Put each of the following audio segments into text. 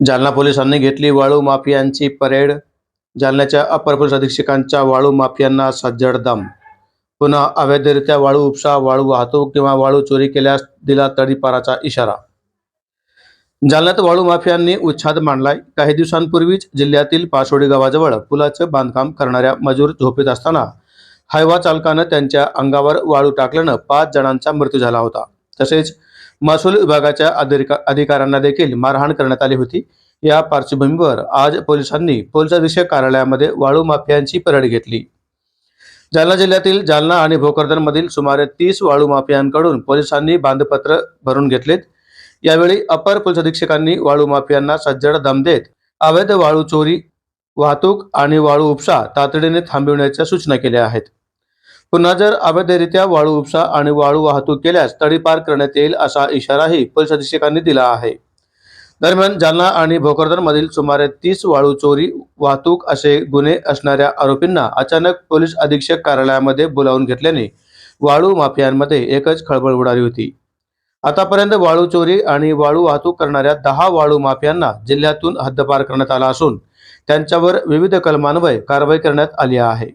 जालना पोलिसांनी घेतली वाळू माफियांची परेड. जालन्याच्या अपर पोलीस अधीक्षकांच्या वाळू माफियांना सज्जडदम पुन्हा अवैधरित्या वाळू उपसा वाळू वाहतूक किंवा वाळू चोरी केल्यास दिला तडीपाराचा इशारा. जालन्यात वाळू माफियांनी उच्छाद मांडलाय. काही दिवसांपूर्वीच जिल्ह्यातील पासोडी गावाजवळ पुलाचं बांधकाम करणाऱ्या मजूर झोपेत असताना हायवा चालकानं त्यांच्या अंगावर वाळू टाकल्यानं पाच जणांचा मृत्यू झाला होता. तसेच महसूल विभागाच्या अधिका अधिकाऱ्यांना देखील मारहाण करण्यात आली होती. या पार्श्वभूमीवर आज पोलिसांनी पोलीस अधीक्षक कार्यालयामध्ये वाळू माफियांची परेड घेतली. जालना जिल्ह्यातील जालना आणि भोकरदनमधील सुमारे तीस वाळू माफियांकडून पोलिसांनी बांधपत्र भरून घेतलेत. यावेळी अपर पोलीस अधीक्षकांनी वाळू माफियांना सज्जड दम देत अवैध वाळू चोरी वाहतूक आणि वाळू उपसा तातडीने थांबविण्याच्या सूचना केल्या आहेत. पुन्हा जर अवैधरित्या वाळू उपसा आणि वाळू वाहतूक केल्यास तडीपार करण्यात येईल असा इशाराही पोलीस अधीक्षकांनी दिला आहे. दरम्यान जालना आणि भोकरदनमधील सुमारे तीस वाळू चोरी वाहतूक असे गुन्हे असणाऱ्या आरोपींना अचानक पोलीस अधीक्षक कार्यालयामध्ये बोलावून घेतल्याने वाळू माफियांमध्ये एकच खळबळ उडाली होती. आतापर्यंत वाळू चोरी आणि वाळू वाहतूक करणाऱ्या दहा वाळू माफियांना जिल्ह्यातून हद्दपार करण्यात आला असून त्यांच्यावर विविध कलमान्वये कारवाई करण्यात आली आहे.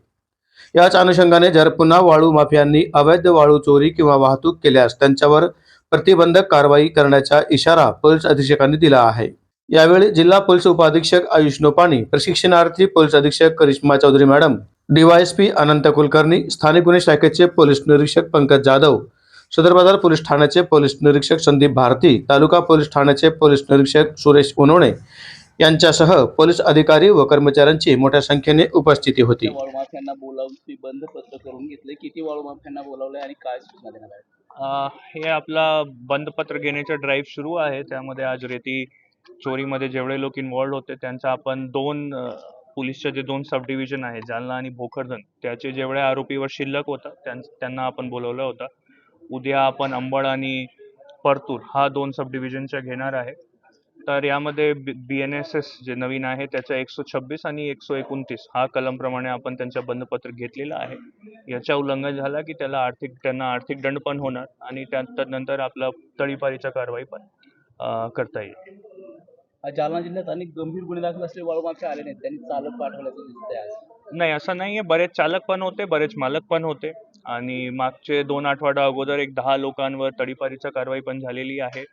याच अनुषंगाने जर पुन्हा वाळू माफियांनी अवैध वाळू चोरी किंवा वाहतूक केल्यास त्यांच्यावर प्रतिबंधक कारवाई करण्याचा इशारा पोलीस अधीक्षकांनी दिला आहे. यावेळी जिल्हा पोलीस उपाधीक्षक आयुष नोपाणी प्रशिक्षणार्थी पोलीस अधीक्षक करिश्मा चौधरी मॅडम डीवायएसपी अनंत कुलकर्णी स्थानिक गुन्हे शाखेचे पोलीस निरीक्षक पंकज जाधव सदर बाजार पोलीस ठाण्याचे पोलीस निरीक्षक संदीप भारती तालुका पोलीस ठाण्याचे पोलीस निरीक्षक सुरेश उनोणे यांच्यासह पोलीस अधिकारी व कर्मचाऱ्यांची मोठ्या संख्येने उपस्थिती होती. माफियांना बोलावून बंद पत्र करून घेतले किती बोलावले आणि काय सूचना हे आपला बंदपत्र घेण्याचा ड्राईव्ह सुरू आहे. त्यामध्ये आज रेती चोरीमध्ये जेवढे लोक इन्व्हॉल्ड होते त्यांचा आपण दोन पोलीसचे जे दोन सब डिव्हिजन आहे जालना आणि भोकरदन त्याचे जेवढे आरोपीवर शिल्लक होता त्यां- त्यांना आपण बोलवलं होतं. उद्या आपण अंबड आणि परतूर हा दोन सब डिव्हिजनच्या घेणार आहे. तर यामध्ये बी एन एस एस जे नवीन आहे त्याचा एकशे छब्बीस आणि एकशे एकोणतीस हा कलमप्रमाणे आपण त्यांच्या बंदपत्र घेतलेलं आहे. याच्या उल्लंघन झाला की त्याला आर्थिक त्यांना आर्थिक दंड पण होणार आणि त्यानंतर आपला तडीपारीच्या कारवाई पण करता येईल. जालना जिल्ह्यात अनेक गंभीर गुन्हे दाखल असलेले वाळू माफिया आले नाहीत. त्यांनी चालक पाठवल्याचं दिसतंय आज. नाही असं नाही आहे बरेच चालक पण होते बरेच मालक पण होते. आणि मागचे दोन आठवडा अगोदर एक दहा लोकांवर तडीपारीच्या कारवाई पण झालेली आहे.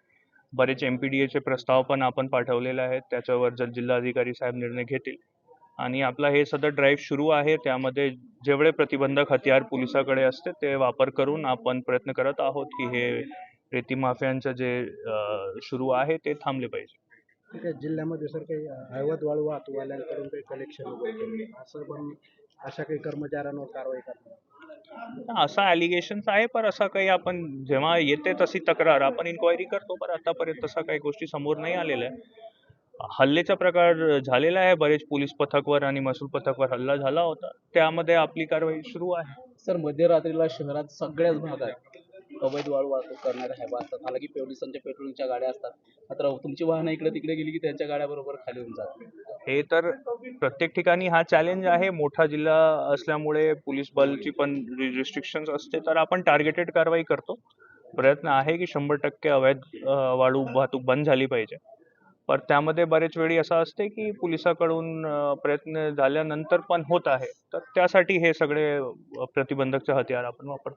बरेच एम पी डी एचे प्रस्ताव पण आपण पाठवलेले आहेत. त्याच्यावर जर जिल्हाधिकारी साहेब निर्णय घेतील. आणि आपला हे सध्या ड्राईव्ह सुरू आहे. त्यामध्ये जेवढे प्रतिबंधक हत्यार पोलिसाकडे असते ते वापर करून आपण प्रयत्न करत आहोत की हे रेती माफियांचं जे सुरू आहे ते थांबले पाहिजे. ठीक आहे जिल्ह्यामध्ये सर काही अवैध वाळू वाहतूकवाल्यांकडून काही कलेक्शन वगैरे. असं पण अशा काही कर्मचाऱ्यांवर कारवाई करणार असं ॲलिगेशन्स आहे पण असं काही आपण जेव्हा येते तशी तक्रार आपण इन्क्वायरी करतो पण आतापर्यंत तसा काही गोष्टी समोर नाही आलेल्या आहे हल्लेचा प्रकार झालेला आहे बरेच पोलीस पथकवर आणि महसूल पथकवर हल्ला झाला होता त्यामध्ये आपली कारवाई सुरू आहे सर मध्यरात्रीला शहरात सगळ्याच भागात अवैध वाळू वाहतूक करणाऱ्या ह्या असतात हालाकी पोलिसांच्या पेट्रोलिंगच्या गाड्या असतात. मात्र तुमची वाहनं इकडे तिकडे गेली की त्यांच्या गाड्या बरोबर खाली होऊन जातात. हे तर प्रत्येक ठिकाणी हा चॅलेंज आहे. मोठा जिल्हा असल्यामुळे पोलीस बलची पण रिस्ट्रिक्शन्स असते तर आपण टार्गेटेड कारवाई करतो. प्रयत्न आहे की शंभर टक्के अवैध वाळू वाहतूक बंद झाली पाहिजे. पण त्यामध्ये बरेच वेळी असं असते की पोलिसाकडून प्रयत्न झाल्यानंतर पण होत आहे. तर त्यासाठी हे सगळे प्रतिबंधकचे हत्यार आपण वापरतो.